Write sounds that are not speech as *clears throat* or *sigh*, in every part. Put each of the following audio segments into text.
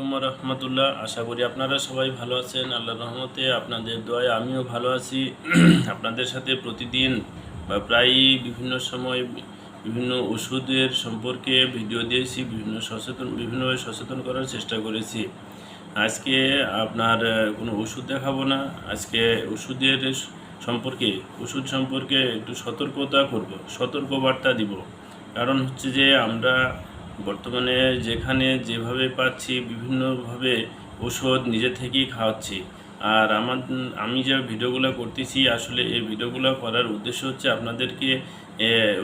আলাইকুম রহমতুল্লাহ আশা করি আপনারা সবাই ভালো আছেন। আল্লাহর রহমতে আপনাদের দোয়ায় আমিও ভালো আছি। *clears throat* আপনাদের সাথে প্রতিদিন বা প্রায়ই বিভিন্ন সময় বিভিন্ন ওষুধের সম্পর্কে ভিডিও দিয়েছি, বিভিন্ন সচেতন, বিভিন্নভাবে সচেতন করার চেষ্টা করেছি। আজকে আপনার কোনো ওষুধ দেখাবো না। আজকে ওষুধের সম্পর্কে, ওষুধ সম্পর্কে একটু সতর্কতা করব সতর্ক বার্তা দিব। কারণ হচ্ছে যে আমরা বর্তমানে যেখানে যেভাবে পাচ্ছি, বিভিন্নভাবে ওষুধ নিজে থেকেই খাওয়াচ্ছি। আর আমার, আমি যে ভিডিওগুলো করতেছি, আসলে এই ভিডিওগুলো করার উদ্দেশ্য হচ্ছে আপনাদেরকে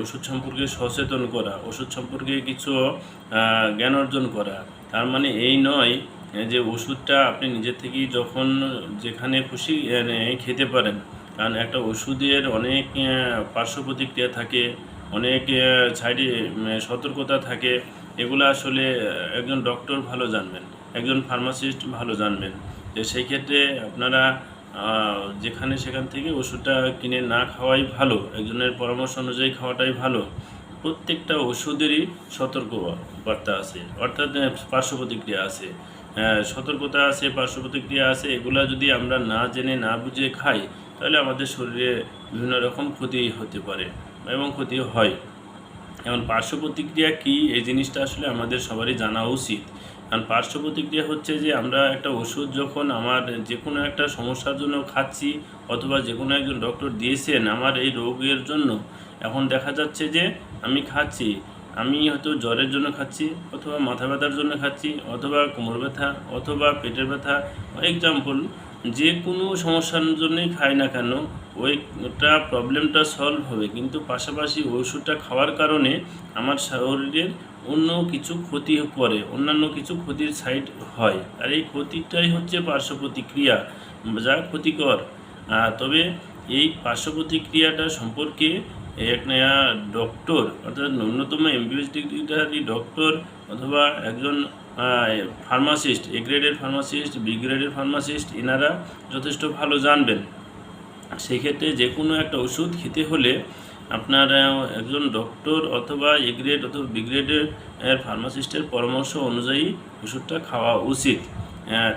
ওষুধ সম্পর্কে সচেতন করা ওষুধ সম্পর্কে কিছু জ্ঞান অর্জন করা। তার মানে এই নয় যে ওষুধটা আপনি নিজে থেকেই যখন যেখানে খুশি খেতে পারেন। কারণ একটা ওষুধের অনেক পার্শ্ব প্রতিক্রিয়া থাকে অনেক সাইডে সতর্কতা থাকে। এগুলো আসলে একজন ডক্টর ভালো জানবেন, একজন ফার্মাসিস্ট ভালো জানবেন। তো সেই ক্ষেত্রে আপনারা যেখানে সেখান থেকে ওষুধটা কিনে না খাওয়াই ভালো, একজনের পরামর্শ অনুযায়ী খাওয়াটাই ভালো। প্রত্যেকটা ওষুধেরই সতর্ক বার্তা আছে, অর্থাৎ পার্শ্ব প্রতিক্রিয়া আছে। সতর্কতা আছে পার্শ্ব প্রতিক্রিয়া আছে, এগুলা যদি আমরা না জেনে, না বুঝে খাই, তাহলে আমাদের শরীরে বিভিন্ন রকম ক্ষতি হতে পারে। এবং ক্ষতি হয়। এখন পার্শ্ব প্রতিক্রিয়া কী? এই জিনিসটা আসলে আমাদের সবারই জানা উচিত। কারণ পার্শ্ব প্রতিক্রিয়া হচ্ছে যে, আমরা একটা ওষুধ যখন আমার যে কোনো একটা সমস্যার জন্য খাচ্ছি অথবা যে কোনো একজন ডক্টর দিয়েছেন আমার এই রোগের জন্য, এখন দেখা যাচ্ছে যে, আমি খাচ্ছি, আমি হয়তো জ্বরের জন্য খাচ্ছি অথবা মাথা ব্যথার জন্য খাচ্ছি অথবা কোমর ব্যথা অথবা পেটের ব্যথা, এক্সাম্পল যে কোনো সমস্যার জন্যই খাই না কেন ওইটা প্রবলেমটা সলভ হবে। কিন্তু পাশাপাশি ওষুধটা খাওয়ার কারণে আমার শরীরের অন্য কিছু ক্ষতি করে, অন্যান্য কিছু ক্ষতির সাইড হয়। আর এই ক্ষতিটাই হচ্ছে পার্শ্ব প্রতিক্রিয়া, যা ক্ষতিকর। তবে এই পার্শ্ব প্রতিক্রিয়াটা সম্পর্কে এক ডক্টর অর্থাৎ ন্যূনতম এমবিএস ডিগ্রিধারী ডক্টর অথবা একজন ফার্মাসিস্ট এ গ্রেডের ফার্মাসিস্ট বি গ্রেডের ফার্মাসিস্ট এনারা যথেষ্ট ভালো জানবেন। সেই ক্ষেত্রে যে কোনো একটা ওষুধ খেতে হলে আপনার একজন ডক্টর অথবা এ গ্রেড অথবা বি গ্রেডের ফার্মাসিস্টের পরামর্শ অনুযায়ী ওষুধটা খাওয়া উচিত।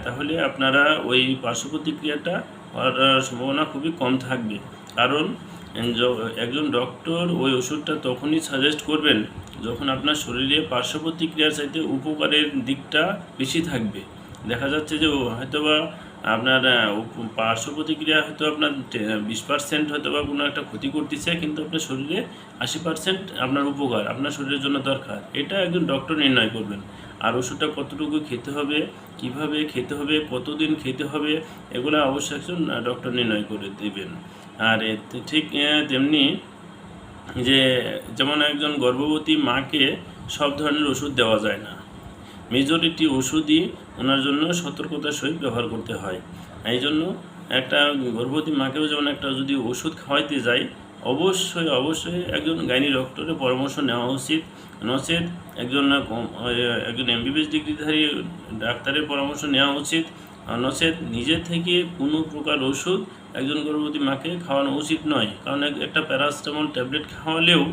তাহলে আপনারা ওই পার্শ্ব প্রতিক্রিয়াটা হওয়ার সম্ভাবনা খুবই কম থাকবে। কারণ একজন ডক্টর ওই ওষুধটা তখনই সাজেস্ট করবেন যখন আপনার শরীরে পার্শ্ব প্রতিক্রিয়ার চাইতে উপকারের দিকটা বেশি থাকবে। দেখা যাচ্ছে যে হয়তোবা আপনার পার্শ্ব প্রতিক্রিয়া হয়তো আপনার বিশ পার্সেন্ট হয়তো বা কোনো একটা ক্ষতি করতেছে, কিন্তু আপনার শরীরে আশি পার্সেন্ট আপনার উপকার, আপনার শরীরের জন্য দরকার। এটা একজন ডক্টর নির্ণয় করবেন। আর ওষুধটা কতটুকু খেতে হবে, কীভাবে খেতে হবে, কতদিন খেতে হবে, এগুলো অবশ্যই একজন ডক্টর নির্ণয় করে দেবেন। আর ঠিক তেমনি যে যেমন একজন গর্ভবতী মাকে সব ধরনের ওষুধ দেওয়া যায় না। মেজরিটি ওষুধই ওনার জন্য সতর্কতার সহিত ব্যবহার করতে হয়। এই জন্য একটা গর্ভবতী মাকেও যেমন একটা যদি ওষুধ খাওয়াইতে যায় অবশ্যই অবশ্যই একজন গাইনি ডক্টরের পরামর্শ নেওয়া উচিত। নচেত একজন একজন এমবিবিএস ডিগ্রিধারী ডাক্তারের পরামর্শ নেওয়া উচিত। নচেত নিজে থেকে কোনো প্রকার ওষুধ একজন গর্ভবতী মাকে খাওয়ানো উচিত নয়। কারণ এক- একটা প্যারাসিটামল ট্যাবলেট খাওয়ালেও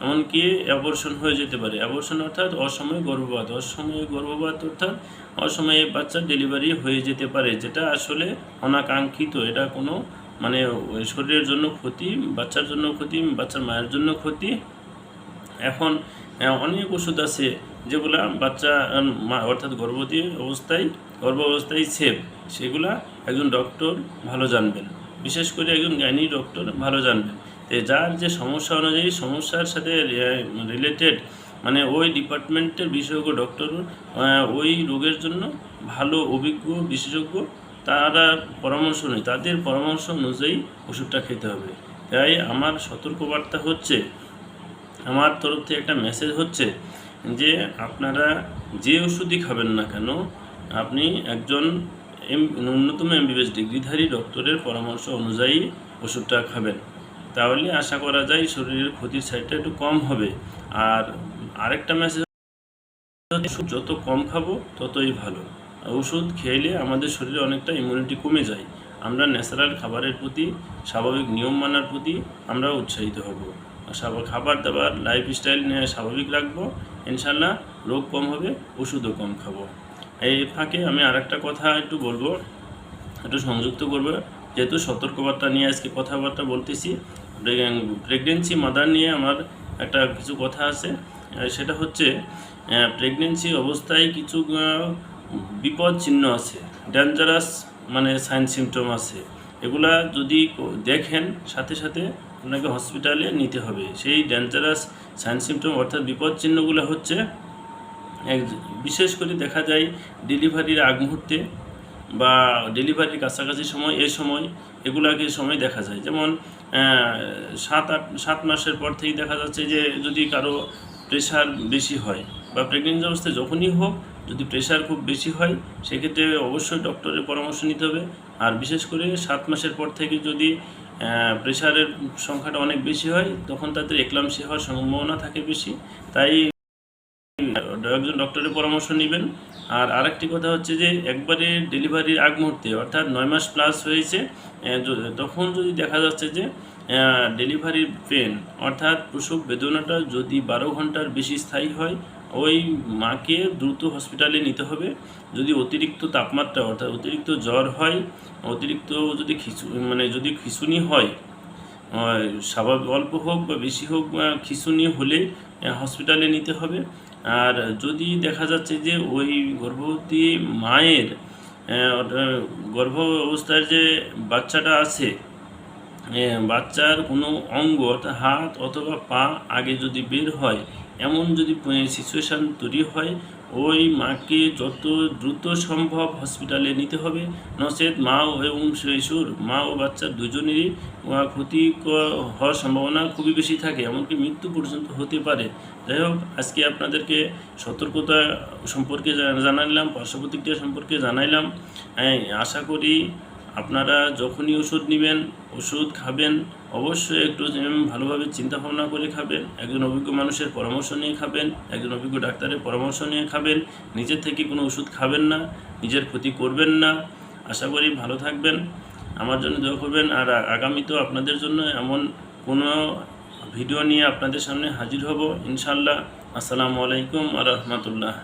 এমনকি অ্যাবর্শন হয়ে যেতে পারে। অ্যাবর্শন অর্থাৎ অসময়ে গর্ভপাত। অসময়ে গর্ভপাত অর্থাৎ অসময়ে বাচ্চার ডেলিভারি হয়ে যেতে পারে, যেটা আসলে অনাকাঙ্ক্ষিত। এটা কোনো মানে শরীরের জন্য ক্ষতি, বাচ্চার জন্য ক্ষতি, বাচ্চার মায়ের জন্য ক্ষতি। এখন অনেক ওষুধ আছে যেগুলা বাচ্চা মা- অর্থাৎ গর্ভবতী অবস্থায় গর্ভ অবস্থায় সেফ সেগুলা একজন ডক্টর ভালো জানবেন। বিশেষ করে একজন গাইনি ডক্টর ভালো জানবেন। তো যার যে সমস্যা অনুযায়ী সমস্যার সাথে রিলেটেড মানে ওই ডিপার্টমেন্টের বিশেষজ্ঞ ডক্টর ওই রোগের জন্য ভালো, অভিজ্ঞ, বিশেষজ্ঞ তারা পরামর্শ নেই তাদের পরামর্শ অনুযায়ী ওষুধটা খেতে হবে। তাই আমার সতর্কবার্তা হচ্ছে, আমার তরফ থেকে একটা মেসেজ হচ্ছে যে আপনারা যে ওষুধই খাবেন না কেন, আপনি একজন এম, ন্যূনতম এমবিবিএস ডিগ্রিধারী ডক্টরের পরামর্শ অনুযায়ী ওষুধটা খাবেন। তাহলে আশা করা যায় শরীরের ক্ষতির সাইডটা একটু কম হবে। আর আরেকটা মেসেজ ওষুধ যত কম খাব, ততই ভালো। ওষুধ খেলে আমাদের শরীরে অনেকটা ইমিউনিটি কমে যায়। আমরা ন্যাচারাল খাবারের প্রতি, স্বাভাবিক নিয়ম মানার প্রতি আমরা উৎসাহিত হব। খাবার দাবার লাইফস্টাইল নিয়ে স্বাভাবিক রাখব। ইনশাল্লাহ রোগ কম হবে, ওষুধও কম খাব। এই ফাঁকে আমি আর একটা কথা একটু বলব, একটু সংযুক্ত করব। যেহেতু সতর্কবার্তা নিয়ে আজকে কথাবার্তা বলতেছি প্রেগনেন্সি মাদার নিয়ে আমার একটা কিছু কথা আছে। সেটা হচ্ছে প্রেগনেন্সি অবস্থায় কিছু বিপদ চিহ্ন আছে ডেঞ্জারাস মানে সাইন সিমটম আছে। এগুলা যদি দেখেন, সাথে সাথে আপনাকে হসপিটালে নিতে হবে। সেই ডেঞ্জারাস সাইন সিমটম অর্থাৎ বিপদ চিহ্নগুলো হচ্ছে এক- বিশেষ করে দেখা যায় ডেলিভারির আগ মুহূর্তে বা ডেলিভারির কাছাকাছি সময়, এ সময় এগুলাকে সময় দেখা যায়। যেমন সাত আট, সাত মাসের পর থেকেই দেখা যাচ্ছে যে যদি কারও প্রেশার বেশি হয় বা প্রেগনেন্সি অবস্থায় যখনই হোক, যদি প্রেশার খুব বেশি হয়, সেক্ষেত্রে অবশ্যই ডক্টরের পরামর্শ নিতে হবে। আর বিশেষ করে সাত মাসের পর থেকে যদি প্রেশারের সংখ্যাটা অনেক বেশি হয়, তখন তাদের একলামসি হওয়ার সম্ভাবনা থাকে বেশি। তাই একজন ডক্টরের পরামর্শ নেবেন। আর আরেকটি কথা হচ্ছে যে, একবারে ডেলিভারির আগ মুহূর্তে, অর্থাৎ নয় মাস প্লাস হয়েছে তখন যদি দেখা যাচ্ছে যে ডেলিভারির পেন অর্থাৎ প্রসব বেদনাটা যদি বারো ঘণ্টার বেশি স্থায়ী হয় ওই মাকে দ্রুত হসপিটালে নিতে হবে। যদি অতিরিক্ত তাপমাত্রা, অর্থাৎ অতিরিক্ত জ্বর হয়, অতিরিক্ত যদি খিচু মানে যদি খিঁচুনি হয় স্বাভাবিক অল্প হোক বা বেশি হোক খিঁচুনি হলে হসপিটালে নিতে হবে। আর যদি দেখা যাচ্ছে যে ওই গর্ভবতী মায়ের গর্ভ অবস্থায় যে বাচ্চাটা আছে বাচ্চার কোনো অঙ্গ হাত অথবা পা আগে যদি বের হয় এমন যদি সিচুয়েশান তৈরি হয় ওই মাকে যত দ্রুত সম্ভব হসপিটালে নিতে হবে। নচেত মা এবং শিশুর মা ও বাচ্চার দুজনেরই ক্ষতি হওয়ার সম্ভাবনা খুবই বেশি থাকে এমনকি মৃত্যু পর্যন্ত হতে পারে। যাই হোক আজকে আপনাদেরকে সতর্কতা সম্পর্কে জা- জানাইলাম পার্শ্ব প্রতিক্রিয়া সম্পর্কে জানাইলাম। হ্যাঁ, আশা করি আপনারা যখনই ওষুধ নেবেন, ওষুধ খাবেন, অবশ্যই একটু ভালোভাবে চিন্তা ভাবনা করে খাবেন, একজন অভিজ্ঞ মানুষের পরামর্শ নিয়ে খাবেন, একজন অভিজ্ঞ ডাক্তারের পরামর্শ নিয়ে খাবেন, নিজের থেকে কোনো ওষুধ খাবেন না, নিজের ক্ষতি করবেন না। আশা করি ভালো থাকবেন। আমার জন্য দোয়া করবেন। আর আগামীতেও আপনাদের জন্য এমন কোনো ভিডিও নিয়ে আপনাদের সামনে হাজির হব ইনশাল্লাহ আসসালামু আলাইকুম আ রহমতুল্লাহ।